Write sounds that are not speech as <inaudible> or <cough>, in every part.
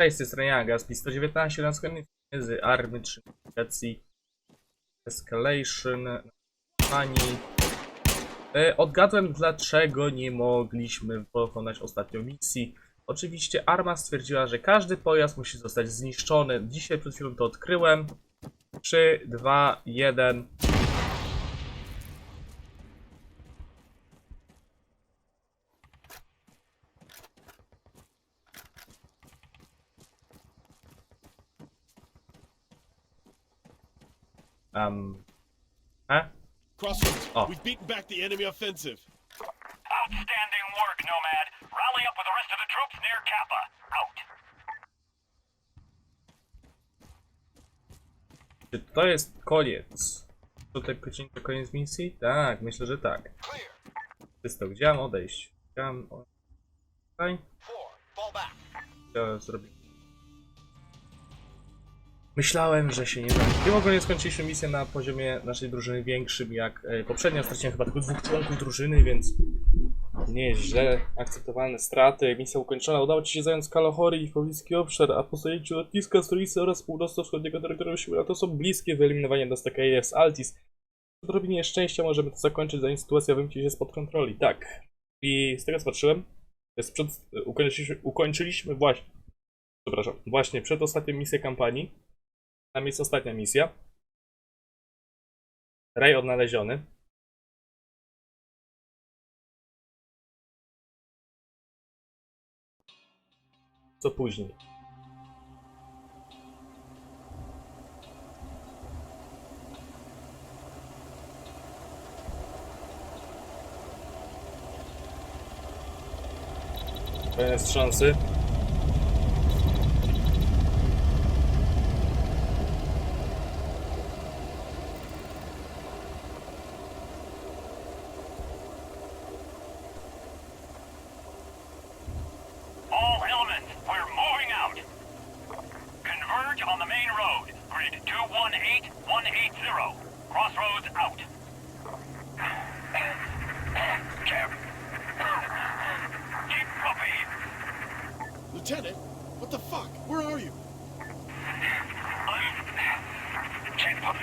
Cześć, z tej strony ja, Gaspi 119 na sklepie z Army 3 Nawigacji Escalation Pani. E, Odgadłem dlaczego nie mogliśmy pokonać ostatnią misji. Oczywiście Arma stwierdziła, że każdy pojazd musi zostać zniszczony. Dzisiaj przed chwilą to odkryłem. 3, 2, 1. Um. Huh? Crossroads, Oh. we've beaten back the enemy offensive. Outstanding work, Nomad. Rally up with the rest of the troops near Kappa. Out. Czy to jest koniec? Tutaj koniec, to koniec misji? Tak, myślę, że tak. Czysto, gdzie mam odejść? Chciałem o- tutaj? Fall back. Chciałem zrobić. Myślałem, że się nie da. Tym ogólnie skończyliśmy misję na poziomie naszej drużyny większym jak e, poprzednio. Straciłem chyba tylko dwóch członków drużyny, więc nie jest źle. Akceptowalne straty. Misja ukończona. Udało Ci się zająć Kalohory i pobliski obszar, a po zajęciu lotniska stolicy oraz północno-wschodniego terytorium siły to są bliskie wyeliminowanie Dastakaje z Altis. Odrobinie szczęścia możemy to zakończyć, zanim sytuacja wymknie się spod kontroli. Tak. I z tego co patrzyłem, to jest przed, ukończyliśmy, ukończyliśmy właśnie, przepraszam, właśnie przed ostatnią misję kampanii. Tam jest ostatnia misja. Raj odnaleziony. Co później? Kolejne wstrząsy. All elements, we're moving out. Converge on the main road. Grid 218180. Crossroads out. Kev. Keep copy. Lieutenant, what the fuck? Where are you? I'm checkpoint.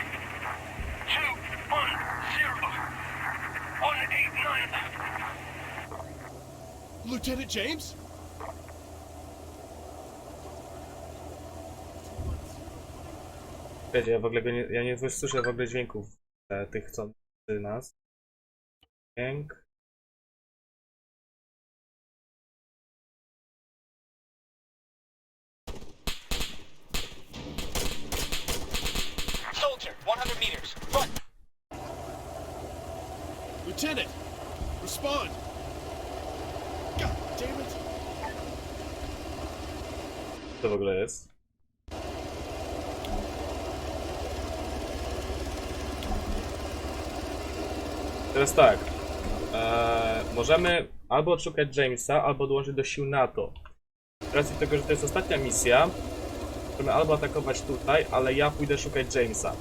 Two one zero one eight nine. Lieutenant James? Wiecie, ja w ogóle go nie, ja nie słyszę w ogóle dźwięków e, tych, co przy nas. Dźwięk. 100 meters. Front. Lieutenant! Respond! God damn it! Co w ogóle jest? Teraz tak. Eee, możemy albo odszukać Jamesa, albo dołączyć do sił NATO. Z racji tego, że to jest ostatnia misja, możemy albo atakować tutaj, ale ja pójdę szukać Jamesa.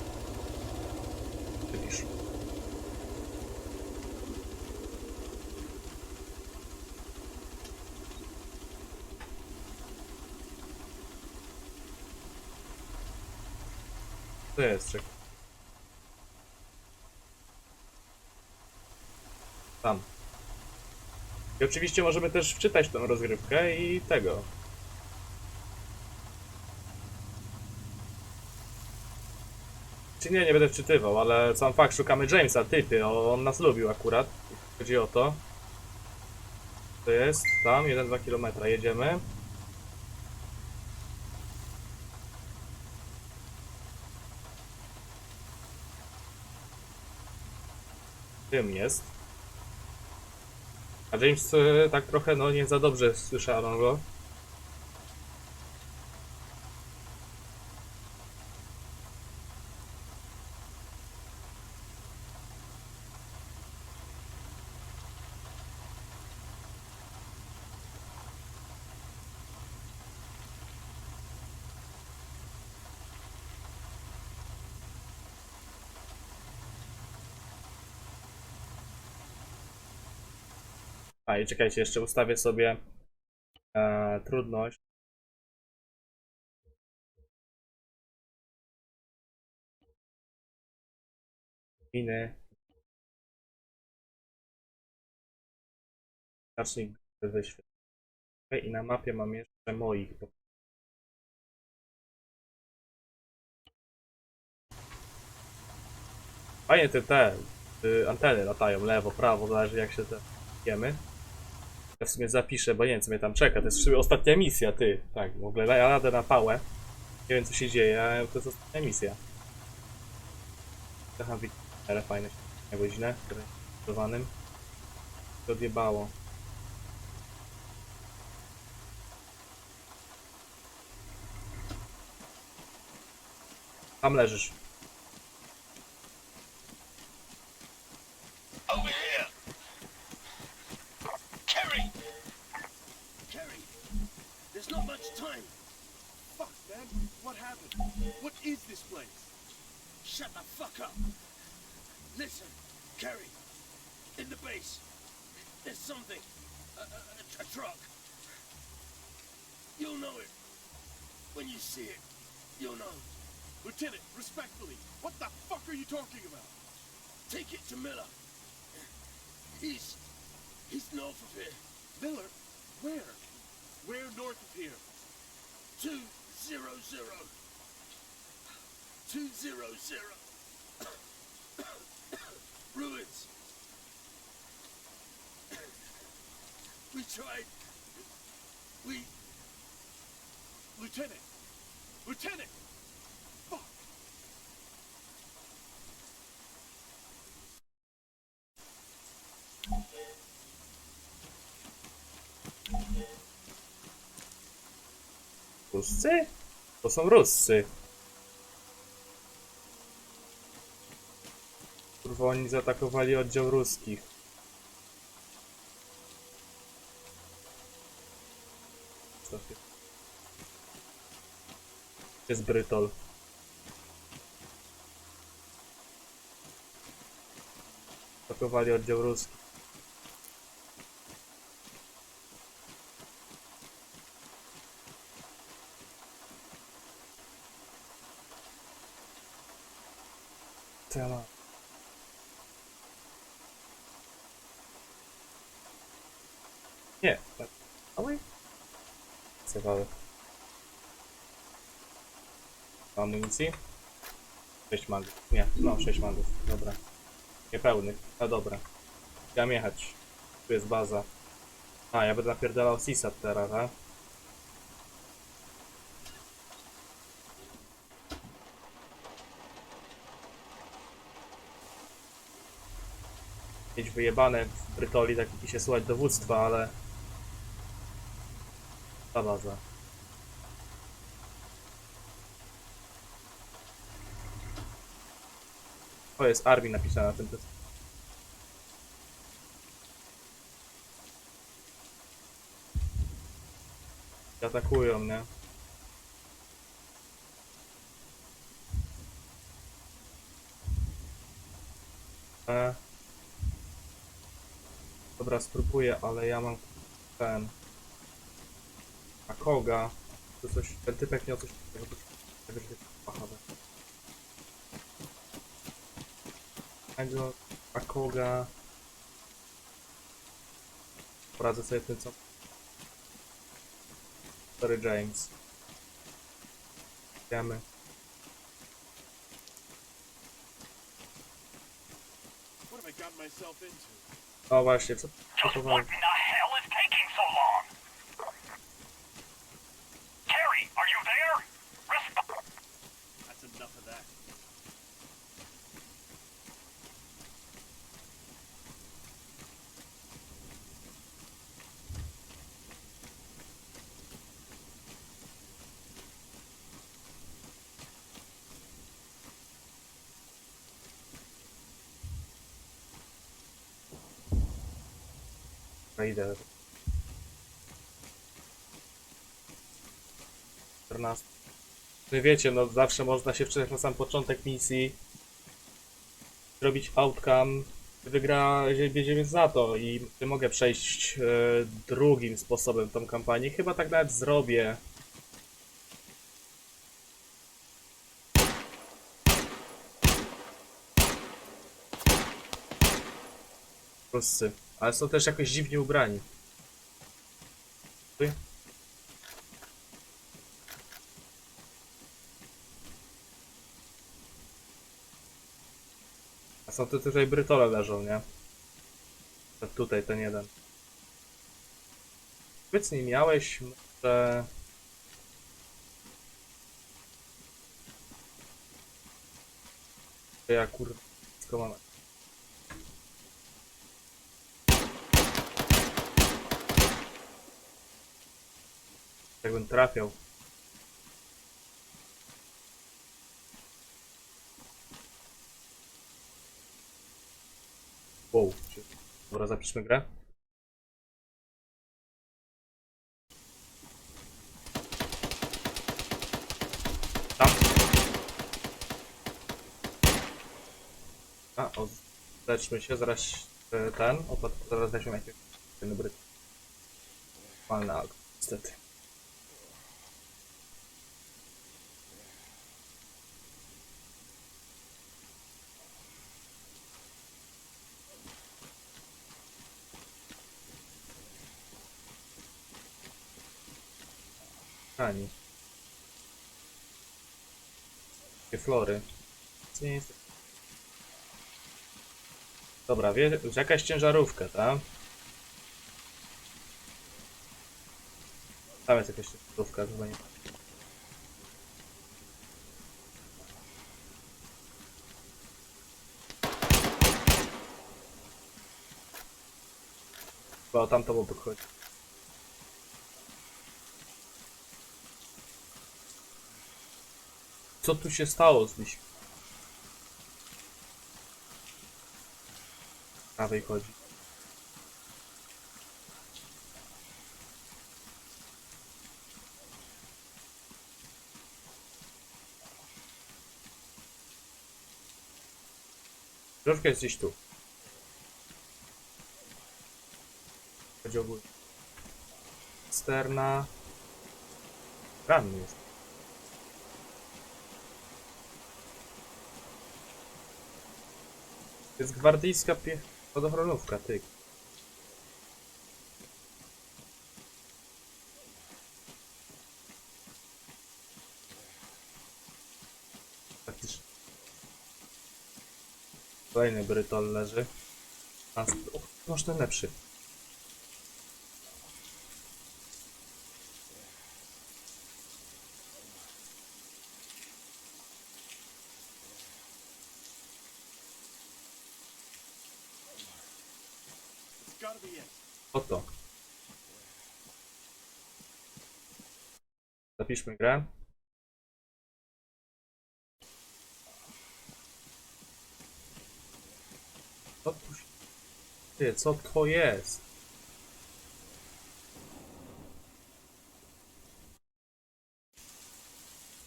To jest, czekaj. Tam. I oczywiście możemy też wczytać tą rozgrywkę i tego. Czy nie, nie będę wczytywał, ale sam fakt, szukamy Jamesa, typy, on nas lubił akurat. Chodzi o to. To jest tam, 1-2 km, jedziemy. Tym jest. A James e, tak trochę, no nie za dobrze słyszałem go. A i czekajcie, jeszcze ustawię sobie e, trudność. Miny. Znacznik wyświetlony. I na mapie mam jeszcze moich. Fajnie te, te y, anteny latają lewo, prawo, zależy jak się te jemy. Ja w sumie zapiszę, bo nie wiem co mnie tam czeka. To jest w sumie ostatnia misja, ty. Tak, w ogóle ja jadę na pałę. Nie wiem co się dzieje, ale to jest ostatnia misja. Trochę ale fajne na godzinę, zdecydowanym. To odjebało. Tam leżysz. Fuck, man. What happened? What is this place? Shut the fuck up. Listen, Kerry. In the base. There's something. A, a, a- a truck. You'll know it. When you see it, you'll know. Lieutenant, respectfully, what the fuck are you talking about? Take it to Miller. He's. he's north of here. Miller? Where? Where north of here? Two zero zero. Two zero zero. <coughs> Ruins. <coughs> we tried. We. Lieutenant! Lieutenant! Ruscy? To są Ruscy. Kurwa, oni zaatakowali oddział ruskich. Co ty? Jest Brytol? Atakowali oddział ruski. Co ja mam? Nie, tak. Oj. Cewały. Amunicji? 6 magów. Nie, no 6 magów. Dobra. Niepełnych. No dobra. Chciałem jechać. Tu jest baza. A, ja będę napierdalał Sisat teraz, a? Mieć wyjebane w Brytoli, tak i się słuchać dowództwa, ale... Ta baza. To jest Army napisane na tym tekstie. Atakują mnie. E... Dobra, spróbuję, ale ja mam ten... A koga? To coś... Ten typek miał coś takiego, tego, że jest pachowe. Tego... A koga... Poradzę sobie tym co... Sorry James. Wiemy. O właśnie, co... co Just to what in the hell is taking so long? Terry, are you there? Resp- That's enough of that. Wejdę. 14. No wiecie, no zawsze można się wczytać na sam początek misji. Zrobić outcome. Wygra wiedzieć za to i mogę przejść e, drugim sposobem tą kampanię. Chyba tak nawet zrobię. Polscy. Ale są też jakoś dziwnie ubrani. Ty? A są tu tutaj brytole leżą, nie? To tutaj ten jeden. Powiedz nie miałeś. To ja kurwa mam. Jakbym trafiał. Wow. Dobra, zapiszmy grę. Tam. A, o, leczmy się, zaraz e, ten, opad, zaraz weźmiemy jakiegoś ten dobry. Palny alko, niestety. Ani. Takie flory. Dobra, wie, jakaś ciężarówka, tak? Tam jest jakaś ciężarówka, chyba nie. Chyba o tamtą obok chodzi. Co tu się stało z myśl? prawej chodzi. Drożka jest gdzieś tu. Chodzi ogólnie. Sterna. Ranny jest. To jest gwardyjska pie... Podochronówka, ty. Faktycznie. Kolejny brytol leży. A, o, może ten lepszy. Zapiszmy grę. Co tu się... Ty, co to jest?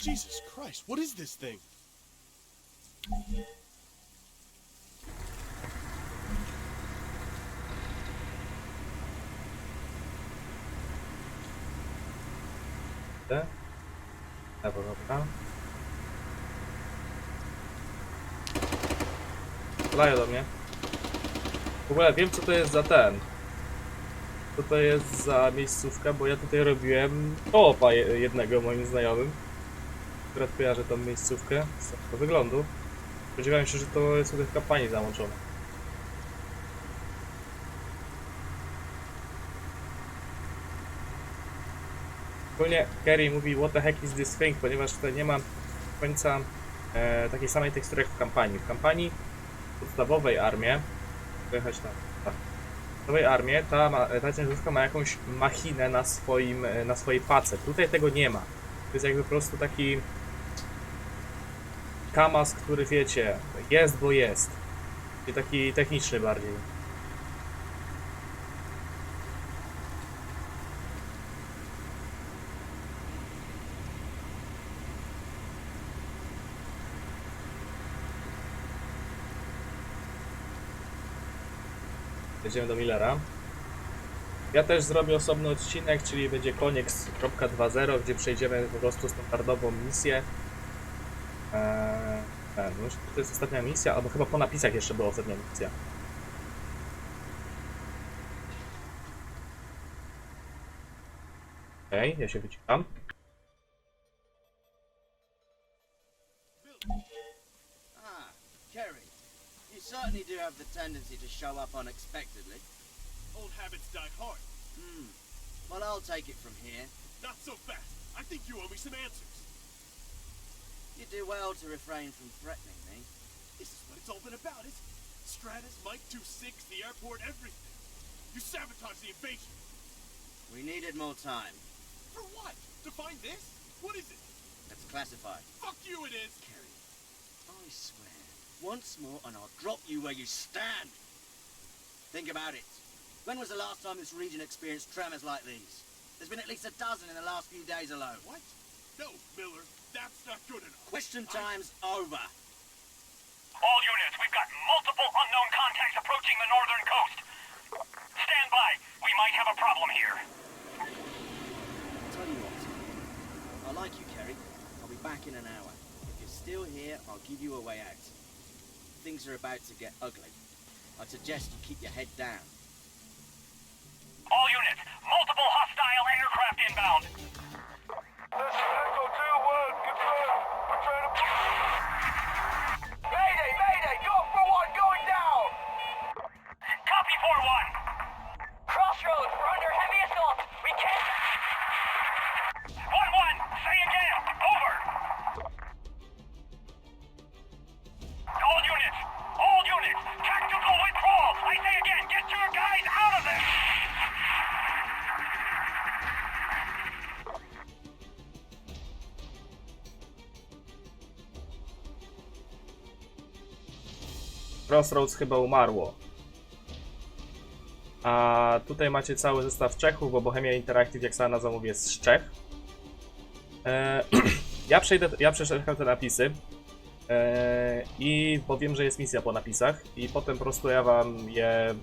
Jesus Christ, what is this thing? Te? Lewo, dobra. Strzelają do mnie. W ogóle wiem co to jest za ten. Co to jest za miejscówka, bo ja tutaj robiłem opa jednego moim znajomym. Akurat kojarzę tą miejscówkę z tego wyglądu. Spodziewałem się, że to jest tutaj w kampanii załączone. Ogólnie Gary mówi what the heck is this thing, ponieważ tutaj nie ma do końca e, takiej samej tekstury jak w kampanii. W kampanii podstawowej armii, wyjechać tam, tak. W podstawowej ta, ta ciężarówka ma jakąś machinę na swoim, e, na swojej pace. Tutaj tego nie ma. To jest jakby po prostu taki kamaz, który wiecie, jest bo jest. I taki techniczny bardziej. Do Millera. Ja też zrobię osobny odcinek, czyli będzie Koniex.20, gdzie przejdziemy po prostu standardową misję. Eee, tak, no to jest ostatnia misja, albo chyba po napisach jeszcze była ostatnia misja. Okej, okay, ja się wyciszam. Have the tendency to show up unexpectedly. Old habits die hard. Hmm. Well, I'll take it from here. Not so fast. I think you owe me some answers. You do well to refrain from threatening me. This is what it's all been about, isn't? Stratus, Mike 2-6, the airport, everything. You sabotaged the invasion. We needed more time. For what? To find this? What is it? That's classified. Fuck you, it is! Kerry, I swear, once more and I'll drop you where you stand. Think about it. When was the last time this region experienced tremors like these? There's been at least a dozen in the last few days alone. What? No, Miller, that's not good enough. Question time's over. All units, we've got multiple unknown contacts approaching the northern coast. Stand by. We might have a problem here. Tell you what. I like you, Kerry. I'll be back in an hour. If you're still here, I'll give you a way out. Things are about to get ugly. I'd suggest you keep your head down. All units, multiple hostile aircraft inbound. Crossroads chyba umarło. A tutaj macie cały zestaw Czechów, bo Bohemia Interactive, jak sama nazwa mówi, jest z Czech. E, <clears throat> ja przejdę, ja przeszedłem te napisy e, i powiem, że jest misja po napisach i potem po prostu ja wam je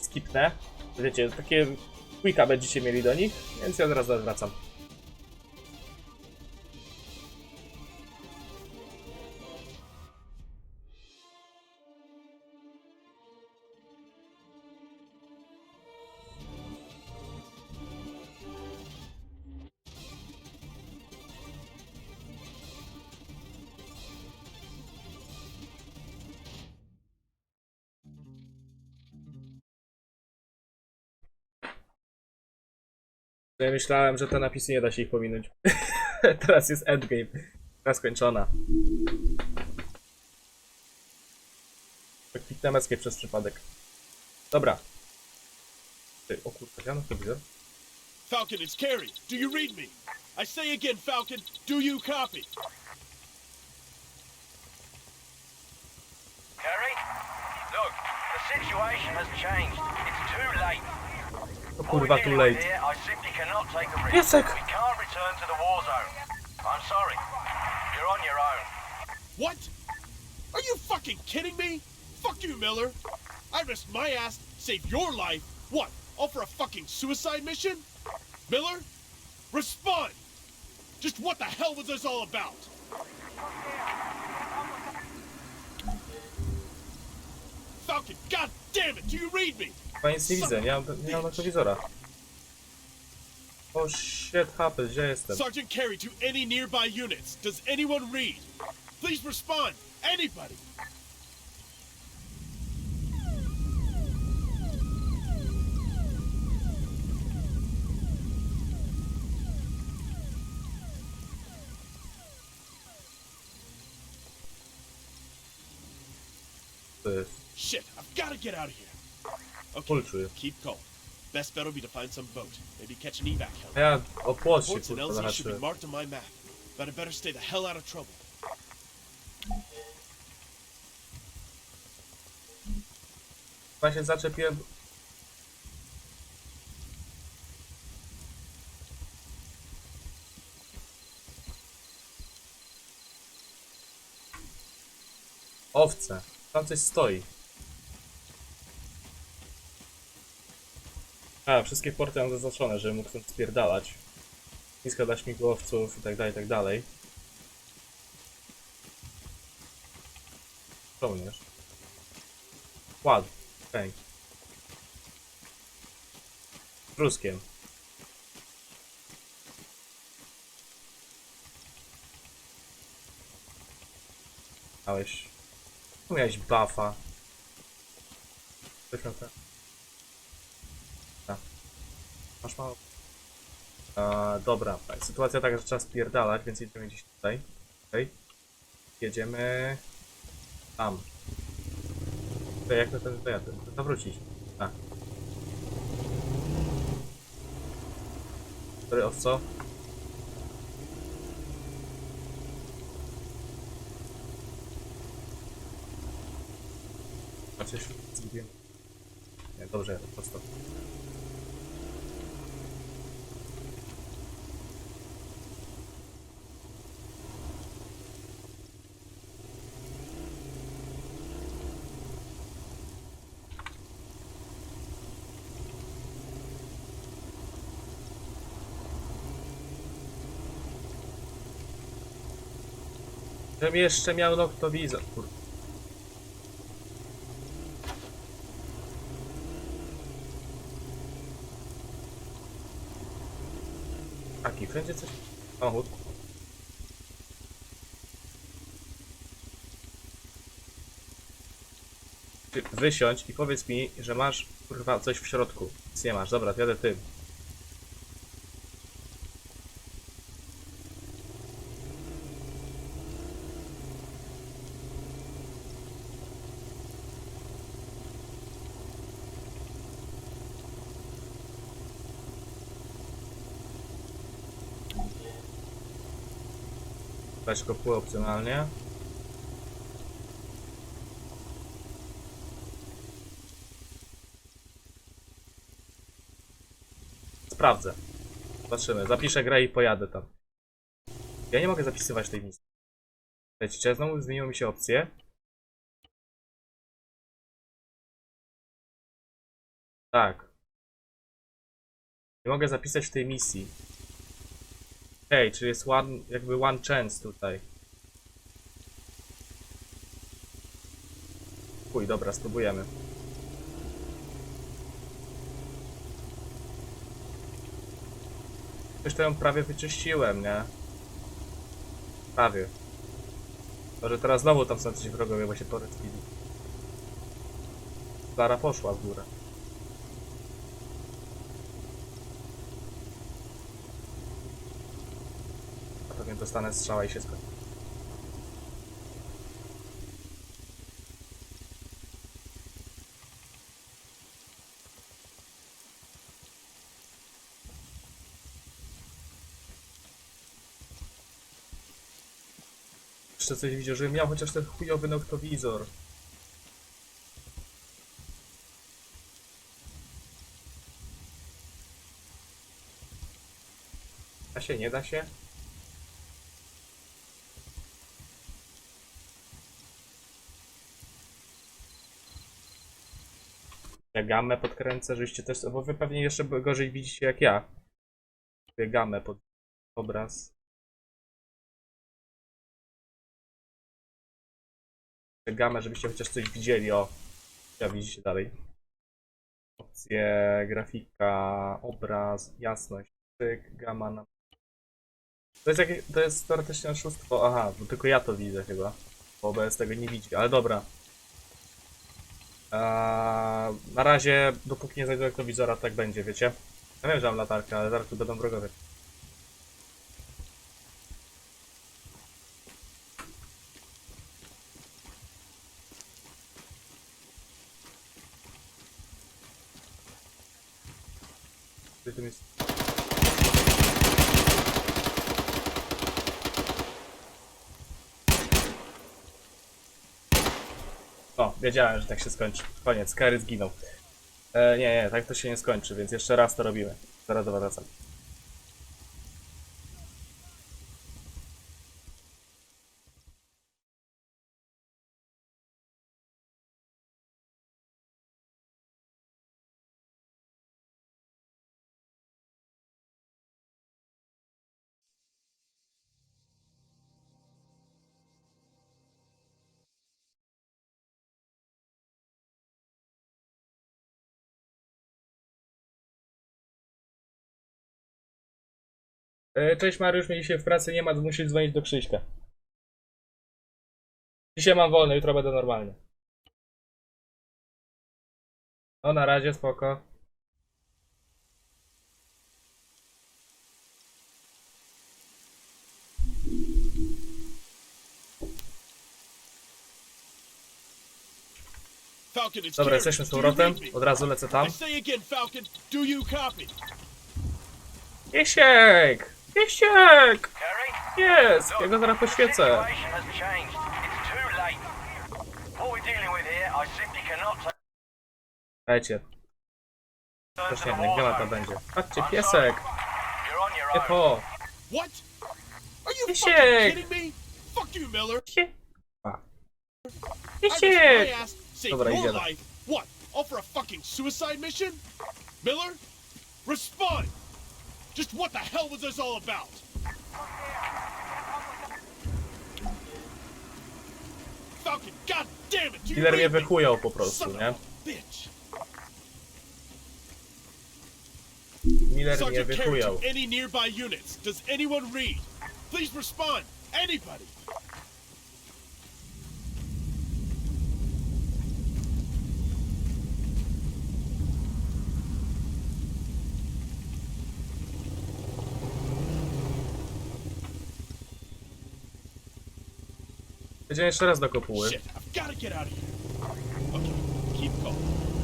skipnę. Wiecie, takie quicka będziecie mieli do nich, więc ja zaraz wracam. Ja myślałem, że te napisy nie da się ich pominąć. <laughs> Teraz jest endgame. Gra skończona. Tak kliknę przez przypadek. Dobra. Ty, o kurwa, ja na to widzę. Falcon, it's Carrie. Do you read me? I say again, Falcon, do you copy? Kerry? Look, the situation has changed. Kurwa, we're too dealing with late. Here, I simply cannot take a risk. Piesek! We can't return to the war zone. I'm sorry. You're on your own. What? Are you fucking kidding me? Fuck you, Miller. I risked my ass, saved your life. What? All for a fucking suicide mission? Miller? Respond! Just what the hell was this all about? Falcon, god damn it, do you read me? Chyba nic nie widzę, nie mam, nie mam noktowizora. O oh, shit happens, gdzie jestem? Sergeant Carey to any nearby units. Does anyone read? Please respond. Anybody. To jest Shit, I've got to get out of here. Czuję. keep calm. Best bet will be to find some boat. Maybe catch an evac A heli. ja o płot się Ports in kurwa LZ should be marked on my map. But I better stay the hell out of trouble. Chyba się zaczepiłem. Owce. Tam coś stoi. A, wszystkie porty mam zaznaczone, żebym mógł stąd spierdalać. Niska dla śmigłowców i tak dalej, i tak dalej. Żołnierz. Ład. Pęk. Ruskiem. Miałeś... Miałeś buffa. Wyszło tak. Masz mało. A, dobra, tak, sytuacja taka, że trzeba spierdalać, więc jedziemy gdzieś tutaj. Okej. Jedziemy... Tam. To jak to ten dojadę? Zawrócić. A. Sorry, o co? A coś zgubiłem. Nie, dobrze, po prostu. Żebym jeszcze miał noktowizor, kurde. Taki, wszędzie coś... Samochód. Ty, Wysiądź i powiedz mi, że masz kurwa coś w środku. Nic nie masz, dobra, jadę tym. Weź kopułę opcjonalnie. Sprawdzę. Zobaczymy. Zapiszę grę i pojadę tam. Ja nie mogę zapisywać tej misji. Słuchajcie, znowu zmieniły mi się opcje. Tak. Nie mogę zapisać w tej misji. Hej, czy jest one, jakby one chance tutaj? Chuj, dobra, spróbujemy. To ją prawie wyczyściłem, nie? Prawie. Może teraz znowu tam są coś wrogowie, bo się porespili. Klara poszła w górę. Pewnie dostanę strzała i się skończy. Jeszcze coś widział, żebym miał chociaż ten chujowy noktowizor. Da się, nie da się? Gamę podkręcę, żebyście też, bo wy pewnie jeszcze gorzej widzicie jak ja. Sobie gamę pod obraz. gamę, żebyście chociaż coś widzieli, o. Ja widzicie dalej. Opcje, grafika, obraz, jasność, cyk, gama na... To jest, jakie, to jest teoretycznie oszustwo, aha, bo tylko ja to widzę chyba, bo OBS tego nie widzi, ale dobra. Eee, na razie, dopóki nie znajdę noktowizora, tak będzie, wiecie? Ja wiem, że mam latarkę, ale zaraz tu będą wrogowie. Gdzie tu jest? O, wiedziałem, że tak się skończy. Koniec, Kary zginął. E, nie, nie, tak to się nie skończy, więc jeszcze raz to robimy. Zaraz do was. Cześć Mariusz, mnie dzisiaj w pracy nie ma, musisz dzwonić do Krzyśka. Dzisiaj mam wolne, jutro będę normalnie. No na razie, spoko. Dobra, jesteśmy z powrotem. Od razu lecę tam. I Misiek! Yes, ja go zaraz poświecę. Dajcie. Proszę, niech biała ta będzie. Patrzcie, piesek! Nie to! Piesiek! Dobra, idziemy. What? Offer a fucking suicide mission? Miller? Respond! Just what the hell was this all about? Falcon, god damn it! Killer mnie wychujał po prostu, nie? Miller mnie wychujał. Any nearby units? Does anyone read? Please respond. Anybody. Będziemy jeszcze raz do kopuły. Shit, I've got to get out of here. Okay, keep calm.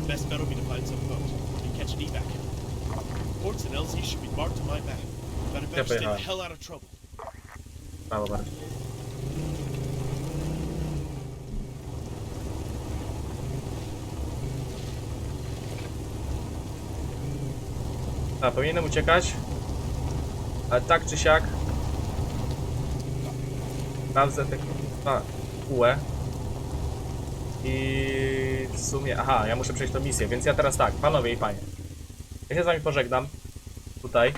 Best bet will be to find some boat and catch an evac. Ports and LZ should be marked on my map. But I better stay the pojechałem. hell out of trouble. Prawo bardziej. A, powinienem uciekać. Ale tak czy siak. Te a, kółę. I w sumie. Aha, ja muszę przejść tą misję, więc ja teraz tak, panowie i panie. Ja się z wami pożegnam. Tutaj.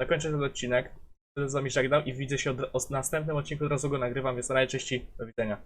Zakończę ten odcinek. Z wami żegnam i widzę się od, o następnym odcinku, od razu go nagrywam, więc na najczęściej do widzenia.